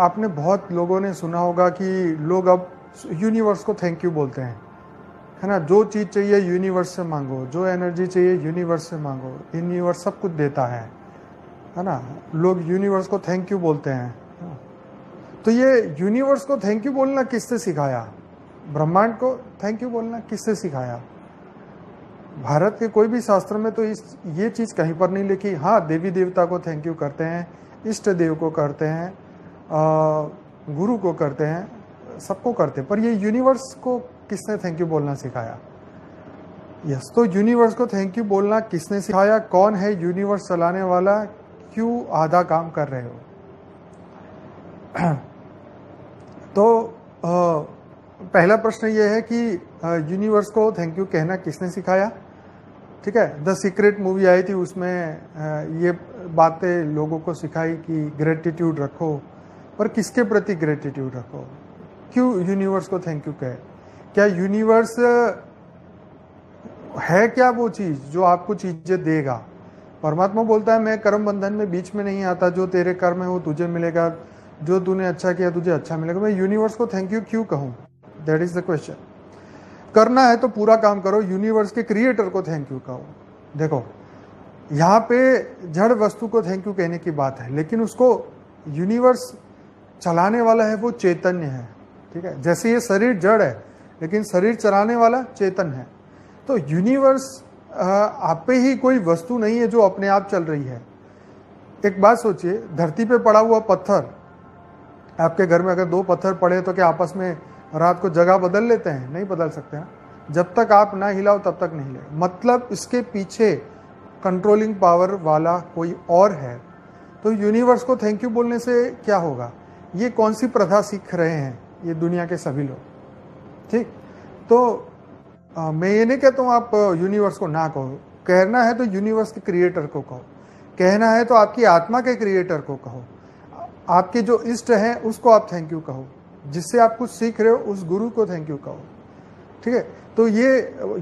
आपने बहुत लोगों ने सुना होगा कि लोग अब यूनिवर्स को थैंक यू बोलते हैं। है ना? जो चीज़ चाहिए यूनिवर्स से मांगो, जो एनर्जी चाहिए यूनिवर्स से मांगो यूनिवर्स सब कुछ देता है। है ना? लोग यूनिवर्स को थैंक यू बोलते हैं। तो ये यूनिवर्स को थैंक यू बोलना किससे सिखाया? ब्रह्मांड को थैंक यू बोलना किससे सिखाया? भारत के कोई भी शास्त्र में तो इस, ये चीज़ कहीं पर नहीं लिखी। हाँ देवी देवता को थैंक यू करते हैं, इष्ट देव को करते हैं गुरु को करते हैं सबको करते हैं। पर ये यूनिवर्स को किसने थैंक यू बोलना सिखाया? यस तो यूनिवर्स को थैंक यू बोलना किसने सिखाया? कौन है यूनिवर्स चलाने वाला? क्यों आधा काम कर रहे हो? तो आ, पहला प्रश्न ये है कि यूनिवर्स को थैंक यू कहना किसने सिखाया? ठीक है द सीक्रेट मूवी आई थी उसमें ये बातें लोगों को सिखाई कि ग्रेटिट्यूड रखो पर किसके प्रति ग्रेटिट्यूड रखो? क्यों यूनिवर्स को थैंक यू कहे? क्या यूनिवर्स है क्या वो चीज़ जो आपको चीज़ें देगा? परमात्मा बोलता है, मैं कर्म बंधन में बीच में नहीं आता, जो तेरे कर्म है वो तुझे मिलेगा, जो तूने अच्छा किया तुझे अच्छा मिलेगा। मैं यूनिवर्स को थैंक यू क्यों कहूँ? दैट इज़ द क्वेश्चन करना है तो पूरा काम करो यूनिवर्स के क्रिएटर को थैंक यू कहो। देखो, यहाँ पे जड़ वस्तु को थैंक यू कहने की बात है, लेकिन उसको यूनिवर्स चलाने वाला है वो चैतन्य है, ठीक है? जैसे ये शरीर जड़ है, लेकिन शरीर चलाने वाला चेतन है। तो यूनिवर्स आप पे ही कोई वस्तु नहीं है जो अपने आप चल रही है। एक बात सोचिए, धरती पे पड़ा हुआ पत्थर, आपके घर में अगर दो पत्थर पड़े तो क्या आपस में रात को जगह बदल लेते हैं? नहीं बदल सकते हैं जब तक आप ना हिलाओ, तब तक नहीं हिले मतलब इसके पीछे कंट्रोलिंग पावर वाला कोई और है। तो यूनिवर्स को थैंक यू बोलने से क्या होगा? ये कौन सी प्रथा सीख रहे हैं ये दुनिया के सभी लोग? ठीक? तो आ, मैं ये नहीं कहता हूँ आप यूनिवर्स को ना कहो। कहना है तो यूनिवर्स के क्रिएटर को कहो। कहना है तो आपकी आत्मा के क्रिएटर को कहो। आपके जो इष्ट हैं उसको आप थैंक यू कहो। जिससे आप कुछ सीख रहे हो उस गुरु को थैंक यू कहो। ठीक है? तो ये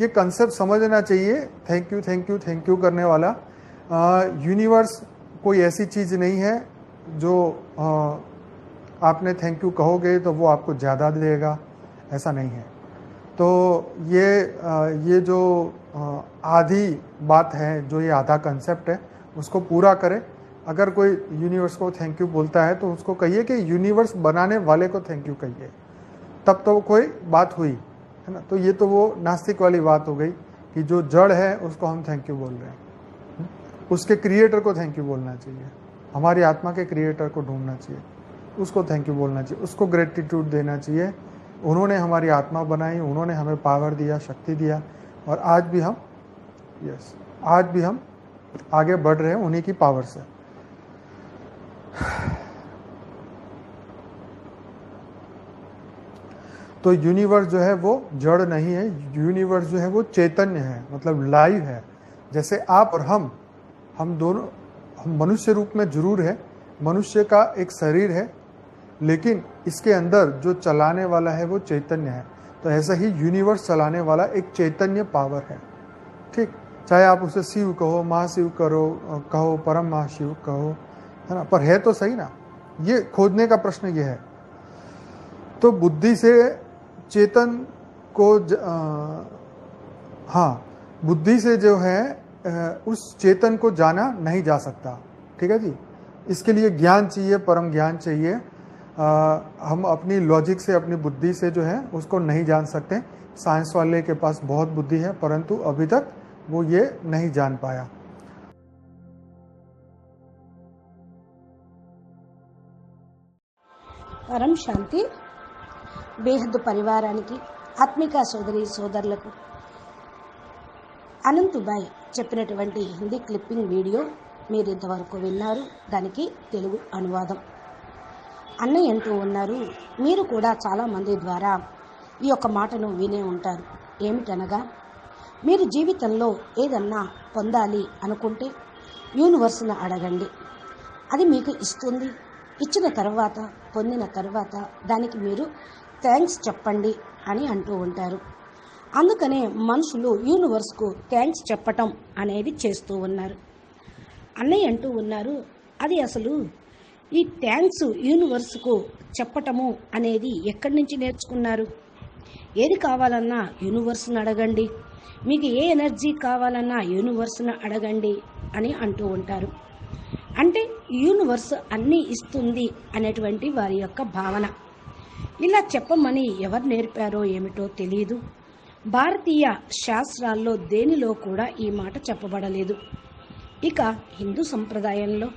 ये कंसेप्ट समझना चाहिए। Thank you thank you thank you करने वाला। यूनिवर्स कोई ऐसी चीज़ नहीं है जो आ, आपने थैंक यू कहोगे तो वो आपको ज़्यादा देगा। ऐसा नहीं है। तो ये ये जो आधी बात है, जो ये आधा कंसेप्ट है, उसको पूरा करें। अगर कोई यूनिवर्स को थैंक यू बोलता है तो उसको कहिए कि यूनिवर्स बनाने वाले को थैंक यू कहिए। तब तो कोई बात हुई, है ना? तो ये तो वो नास्तिक वाली बात हो गई कि जो जड़ है, उसको हम थैंक यू बोल रहे हैं। उसके क्रिएटर को थैंक यू बोलना चाहिए। हमारी आत्मा के क्रिएटर को ढूंढना चाहिए। उसको थैंक यू बोलना चाहिए, उसको ग्रेटिट्यूड देना चाहिए। उन्होंने हमारी आत्मा बनाई, उन्होंने हमें पावर दिया, शक्ति दिया, और आज भी हम यस आज भी हम आगे बढ़ रहे हैं, उन्हीं की पावर से। तो यूनिवर्स जो है वो जड़ नहीं है यूनिवर्स जो है वो चैतन्य है मतलब लाइव है। जैसे आप और हम हम दोनों, हम मनुष्य रूप में ज़रूर है, मनुष्य का एक शरीर है लेकिन इसके अंदर जो चलाने वाला है वो चैतन्य है। तो ऐसा ही यूनिवर्स चलाने वाला एक चैतन्य पावर है। ठीक? चाहे आप उसे शिव कहो महाशिव करो कहो परम महाशिव कहो है ना? पर है तो सही ना? ये खोजने का प्रश्न ये है। तो बुद्धि से चेतन को ज, आ, हाँ बुद्धि से जो है उस चेतन को जाना नहीं जा सकता। ठीक है जी? इसके लिए ज्ञान चाहिए परम ज्ञान चाहिए। आ, हम अपनी लॉजिक से अपनी बुद्धि से जो है उसको नहीं जान सकते साइंस वाले के पास बहुत बुद्धि है परंतु अभी तक वो ये नहीं जान पाया పరం శాంతి బేహద్దు పరివారానికి ఆత్మిక సోదరి సోదరులకు అనంతుబాయ్ చెప్పినటువంటి హిందీ క్లిప్పింగ్ వీడియో మీరు ఇంతవరకు విన్నారు దానికి తెలుగు అనువాదం అన్నయ్య అంటూ ఉన్నారు. మీరు కూడా చాలామంది ద్వారా ఈ యొక్క మాటను వినే ఉంటారు. ఏమిటనగా మీరు జీవితంలో ఏదన్నా పొందాలి అనుకుంటే యూనివర్స్ను అడగండి. అది మీకు ఇస్తుంది. ఇచ్చిన తర్వాత పొందిన తర్వాత దానికి మీరు థ్యాంక్స్ చెప్పండి అని అంటూ ఉంటారు. అందుకనే మనుషులు యూనివర్స్కు థ్యాంక్స్ చెప్పటం అనేది చేస్తూ ఉన్నారు. అన్నయ్య అంటూ ఉన్నారు అది అసలు ఈ థ్యాంక్స్ యూనివర్స్కు చెప్పటము అనేది ఎక్కడి నుంచి నేర్చుకున్నారు? ఏది కావాలన్నా యూనివర్స్ని అడగండి. మీకు ఏ ఎనర్జీ కావాలన్నా యూనివర్స్ని అడగండి అని అంటూ ఉంటారు. అంటే యూనివర్స్ అన్నీ ఇస్తుంది అనేటువంటి వారి యొక్క భావన. ఇలా చెప్పమని ఎవరు నేర్పారో ఏమిటో తెలియదు భారతీయ శాస్త్రాల్లో దేనిలో కూడా ఈ మాట చెప్పబడలేదు. ఇక హిందూ సంప్రదాయంలో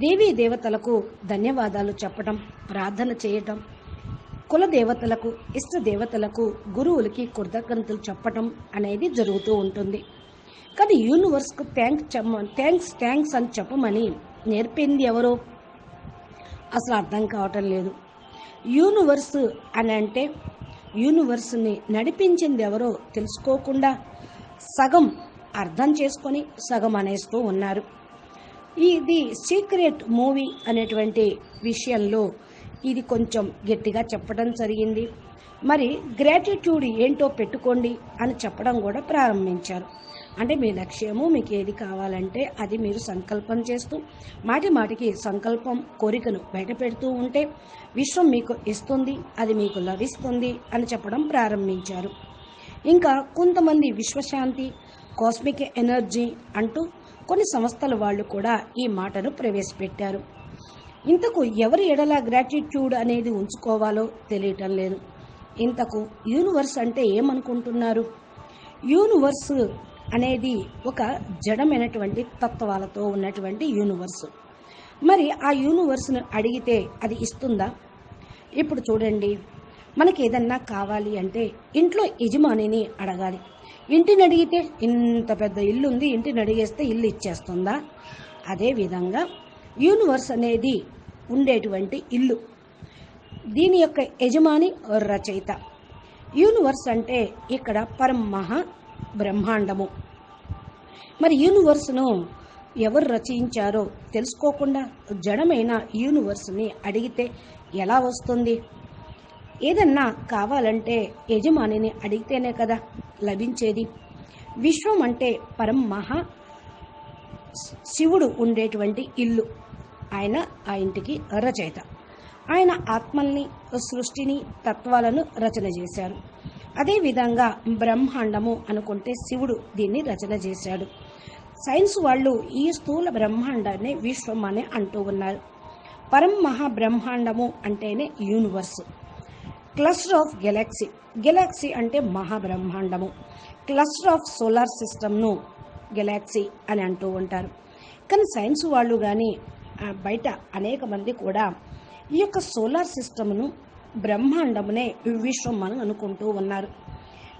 దేవీ దేవతలకు ధన్యవాదాలు చెప్పటం ప్రార్థన చేయటం కుల దేవతలకు ఇష్ట దేవతలకు గురువులకి కృతజ్ఞతలు చెప్పటం అనేది జరుగుతూ ఉంటుంది. కానీ యూనివర్స్కు థ్యాంక్స్ చెప్ప థ్యాంక్స్ థ్యాంక్స్ అని చెప్పమని నేర్పింది ఎవరో? అసలు అర్థం కావటం లేదు. యూనివర్స్ అని అంటే యూనివర్స్ని నడిపించింది ఎవరో తెలుసుకోకుండా సగం అర్థం చేసుకొని సగం అనేస్తూ ఉన్నారు. ఇది సీక్రెట్ మూవీ అనేటువంటి విషయంలో ఇది కొంచెం గట్టిగా చెప్పడం జరిగింది. మరి గ్రాటిట్యూడ్ ఏంటో పెట్టుకోండి అని చెప్పడం కూడా ప్రారంభించారు. అంటే మీ లక్ష్యము మీకు ఏది కావాలంటే అది మీరు సంకల్పం చేస్తూ మాటి మాటికి సంకల్పం కోరికను బయటపెడుతూ ఉంటే విశ్వం మీకు ఇస్తుంది అది మీకు లభిస్తుంది అని చెప్పడం ప్రారంభించారు. ఇంకా కొంతమంది విశ్వశాంతి కాస్మిక్ ఎనర్జీ అంటూ కొన్ని సంస్థల వాళ్ళు కూడా ఈ మాటను ప్రవేశపెట్టారు. ఇంతకు ఎవరి ఎడల గ్రాటిట్యూడ్ అనేది ఉంచుకోవాలో తెలియటం లేదు. ఇంతకు యూనివర్స్ అంటే ఏమనుకుంటున్నారు? యూనివర్స్ అనేది ఒక జడమైనటువంటి తత్వాలతో ఉన్నటువంటి యూనివర్స్ మరి ఆ యూనివర్స్ను అడిగితే అది ఇస్తుందా? ఇప్పుడు చూడండి. మనకి ఏదన్నా కావాలి అంటే ఇంట్లో యజమానిని అడగాలి. ఇంటిని అడిగితే ఇంత పెద్ద ఇల్లు ఉంది ఇంటిని అడిగేస్తే ఇల్లు ఇచ్చేస్తుందా? అదేవిధంగా యూనివర్స్ అనేది ఉండేటువంటి ఇల్లు. దీని యొక్క యజమాని రచయిత. యూనివర్స్ అంటే ఇక్కడ పరమహ బ్రహ్మాండము. మరి యూనివర్స్ను ఎవరు రచయించారో తెలుసుకోకుండా జడమైన యూనివర్స్ని అడిగితే ఎలా వస్తుంది? ఏదన్నా కావాలంటే యజమానిని అడిగితేనే కదా లభించేది. విశ్వం అంటే పరమహ శివుడు ఉండేటువంటి ఇల్లు. ఆయన ఆ ఇంటికి రచయిత. ఆయన ఆత్మల్ని సృష్టిని తత్వాలను రచన చేశారు. అదేవిధంగా బ్రహ్మాండము అనుకుంటే శివుడు దీన్ని రచన చేశాడు. సైన్స్ వాళ్ళు ఈ స్థూల బ్రహ్మాండాన్ని విశ్వం అనే అంటూ ఉన్నారు. పరం మహాబ్రహ్మాండము అంటేనే universe. Cluster of galaxy. Galaxy అంటే మహాబ్రహ్మాండము. క్లస్టర్ ఆఫ్ సోలార్ సిస్టమ్ను గెలాక్సీ అని అంటూ ఉంటారు. కానీ సైన్స్ వాళ్ళు కానీ బయట అనేక మంది కూడా ఈ యొక్క సోలార్ సిస్టమ్ను బ్రహ్మాండమునే విశ్వం అని అనుకుంటూ ఉన్నారు.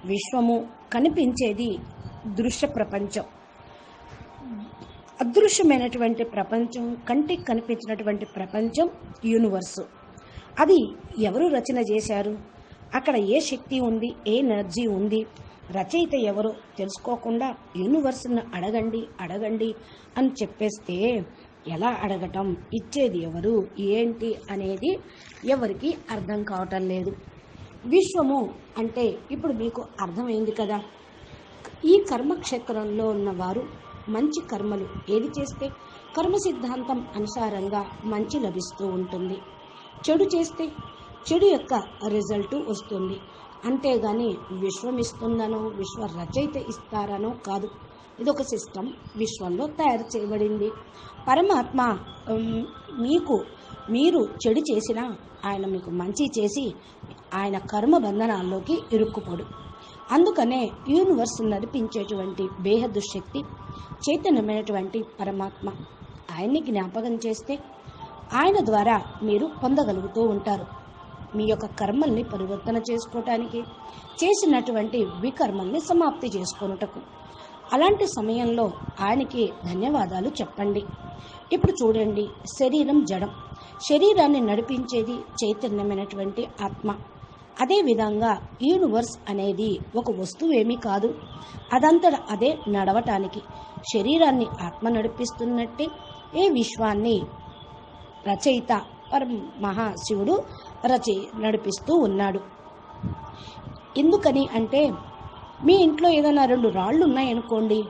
విశ్వము కనిపించేది దృశ్య ప్రపంచం. అదృశ్యమైనటువంటి ప్రపంచం కంటికి కనిపించినటువంటి ప్రపంచం యూనివర్సు అది ఎవరు రచన చేశారు? అక్కడ ఏ శక్తి ఉంది? ఏ ఎనర్జీ ఉంది? రచయిత ఎవరో? తెలుసుకోకుండా యూనివర్స్ను అడగండి అడగండి అని చెప్పేస్తే ఎలా అడగటం? ఇచ్చేది ఎవరు? ఏంటి? అనేది ఎవరికి అర్థం కావటం లేదు. విశ్వము అంటే ఇప్పుడు మీకు అర్థమైంది కదా? ఈ కర్మక్షేత్రంలో ఉన్నవారు మంచి కర్మలు ఏది చేస్తే? కర్మ సిద్ధాంతం అనుసారంగా మంచి లభిస్తూ ఉంటుంది. చెడు చేస్తే చెడు యొక్క రిజల్ట్ వస్తుంది. అంతేగాని విశ్వం ఇస్తుందనో విశ్వ రచయిత ఇస్తారనో కాదు. ఇదొక సిస్టమ్ విశ్వంలో తయారు చేయబడింది. పరమాత్మ మీకు మీరు చెడు చేసినా ఆయన మీకు మంచి చేసి ఆయన కర్మ బంధనాల్లోకి ఇరుక్కుపోడు. అందుకనే యూనివర్స్ నడిపించేటువంటి బేహద్దు శక్తి చైతన్యమైనటువంటి పరమాత్మ ఆయన్ని జ్ఞాపకం చేస్తే ఆయన ద్వారా మీరు పొందగలుగుతూ ఉంటారు. మీ యొక్క కర్మల్ని పరివర్తన చేసుకోవటానికి చేసినటువంటి వికర్మల్ని సమాప్తి చేసుకొనుటకు. అలాంటి సమయంలో ఆయనకి ధన్యవాదాలు చెప్పండి. ఇప్పుడు చూడండి శరీరం జడం. శరీరాన్ని నడిపించేది చైతన్యమైనటువంటి ఆత్మ. అదేవిధంగా యూనివర్స్ అనేది ఒక వస్తువు ఏమీ కాదు. అదంతట అదే నడవటానికి. శరీరాన్ని ఆత్మ నడిపిస్తున్నట్టే ఏ విశ్వాన్ని రచయిత పర మహాశివుడు రచయి నడిపిస్తూ ఉన్నాడు. ఎందుకని అంటే మీ ఇంట్లో ఏదైనా రెండు రాళ్ళు ఉన్నాయనుకోండి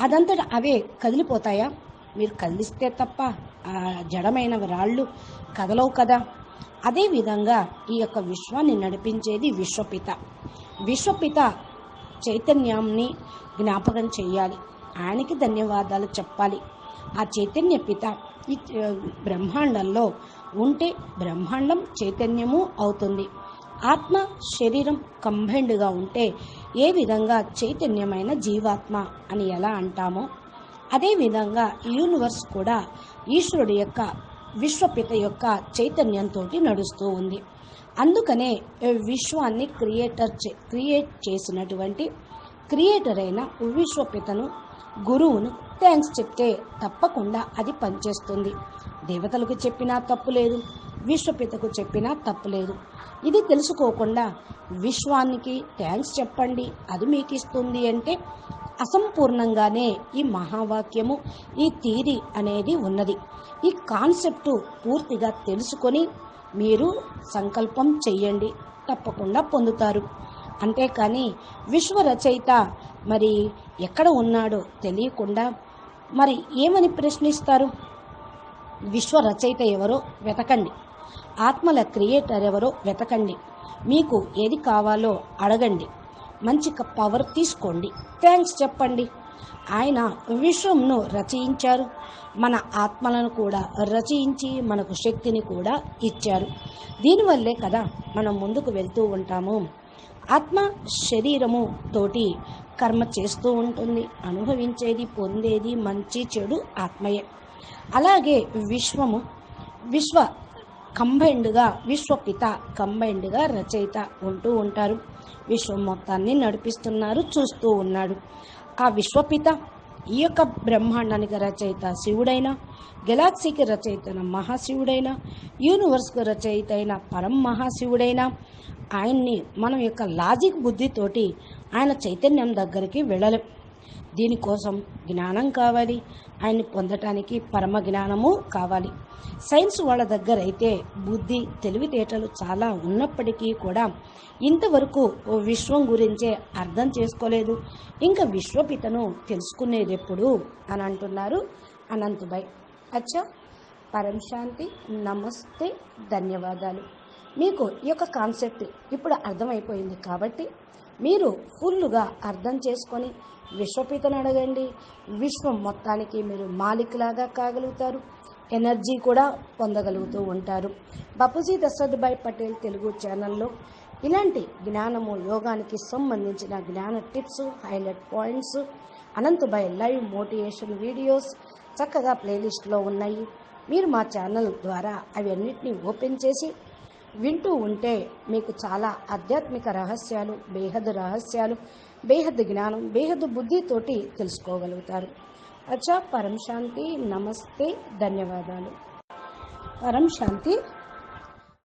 అదంతట అవే కదిలిపోతాయా? మీరు కదిలిస్తే తప్ప ఆ జడమైన రాళ్ళు కదలవు కదా? అదేవిధంగా ఈ యొక్క విశ్వాన్ని నడిపించేది విశ్వపిత. విశ్వపిత చైతన్యాన్ని జ్ఞాపకం చేయాలి. ఆయనకి ధన్యవాదాలు చెప్పాలి. ఆ చైతన్య పిత ఈ బ్రహ్మాండంలో ఉంటే బ్రహ్మాండం చైతన్యము అవుతుంది. ఆత్మ శరీరం కంబైండ్గా ఉంటే ఏ విధంగా చైతన్యమైన జీవాత్మ అని ఎలా అంటామో అదేవిధంగా యూనివర్స్ కూడా ఈశ్వరుడి యొక్క విశ్వపిత యొక్క చైతన్యంతో నడుస్తూ ఉంది. అందుకనే విశ్వాన్ని క్రియేటర్ చే క్రియేట్ చేసినటువంటి క్రియేటర్ అయిన విశ్వపితను గురువును థ్యాంక్స్ చెప్తే తప్పకుండా అది పనిచేస్తుంది. దేవతలకు చెప్పినా తప్పు లేదు. విశ్వపితకు చెప్పినా తప్పు లేదు. ఇది తెలుసుకోకుండా విశ్వానికి థ్యాంక్స్ చెప్పండి అది మీకు ఇస్తుంది అంటే అసంపూర్ణంగానే ఈ మహావాక్యము ఈ థీరీ అనేది ఉన్నది. ఈ కాన్సెప్టు పూర్తిగా తెలుసుకొని మీరు సంకల్పం చెయ్యండి తప్పకుండా పొందుతారు. అంతేకాని విశ్వ రచయిత మరి ఎక్కడ ఉన్నాడో తెలియకుండా మరి ఏమని ప్రశ్నిస్తారు? విశ్వ రచయిత ఎవరో వెతకండి. ఆత్మల క్రియేటర్ ఎవరో వెతకండి. మీకు ఏది కావాలో అడగండి. మంచి పవర్ తీసుకోండి. థ్యాంక్స్ చెప్పండి. ఆయన విశ్వంను రచయించారు. మన ఆత్మలను కూడా రచయించి మనకు శక్తిని కూడా ఇచ్చారు. దీనివల్లే కదా మనం ముందుకు వెళ్తూ ఉంటాము. ఆత్మ శరీరము తోటి కర్మ చేస్తూ ఉంటుంది. అనుభవించేది పొందేది మంచి చెడు ఆత్మయే. అలాగే విశ్వము విశ్వ కంబైండ్గా విశ్వపిత కంబైండ్గా రచయిత ఉంటూ ఉంటారు. విశ్వం మొత్తాన్ని నడిపిస్తున్నారు చూస్తూ ఉన్నాడు. ఆ విశ్వపిత ఈ యొక్క బ్రహ్మాండానికి రచయిత శివుడైనా గెలాక్సీకి రచయిత మహాశివుడైన మహాశివుడైనా యూనివర్స్కు రచయిత అయిన పరం మహాశివుడైనా ఆయన్ని మనం యొక్క లాజిక్ బుద్ధితోటి ఆయన చైతన్యం దగ్గరికి వెళ్ళలేం. దీనికోసం జ్ఞానం కావాలి. ఆయన్ని పొందటానికి పరమ జ్ఞానము కావాలి. సైన్స్ వాళ్ళ దగ్గర అయితే బుద్ధి తెలివితేటలు చాలా ఉన్నప్పటికీ కూడా ఇంతవరకు ఓ విశ్వం గురించే అర్థం చేసుకోలేదు. ఇంకా విశ్వపితను తెలుసుకునేది ఎప్పుడు అని అంటున్నారు అనంతుభాయ్ అచ్చా పరం శాంతి నమస్తే ధన్యవాదాలు. మీకు ఈ యొక్క కాన్సెప్ట్ ఇప్పుడు అర్థమైపోయింది కాబట్టి మీరు ఫుల్లుగా అర్థం చేసుకొని విశ్వపితను అడగండి. విశ్వం మొత్తానికి మీరు మాలిక్లాగా కాగలుగుతారు. ఎనర్జీ కూడా పొందగలుగుతూ ఉంటారు. బపుజీ దశరథభాయ్ పటేల్ తెలుగు ఛానల్లో ఇలాంటి జ్ఞానము యోగానికి సంబంధించిన జ్ఞాన tips highlight points Anantbhai live motivation videos చక్కగా ప్లేలిస్ట్లో ఉన్నాయి. మీరు మా ఛానల్ ద్వారా అవి అన్నిటినీ ఓపెన్ చేసి వింటూ ఉంటే మీకు చాలా ఆధ్యాత్మిక రహస్యాలు బేహద్ రహస్యాలు బేహద్ జ్ఞానం బేహద్ బుద్ధితోటి తెలుసుకోగలుగుతారు. అచ్చా పరం శాంతి నమస్తే ధన్యవాదాలు. పరం శాంతి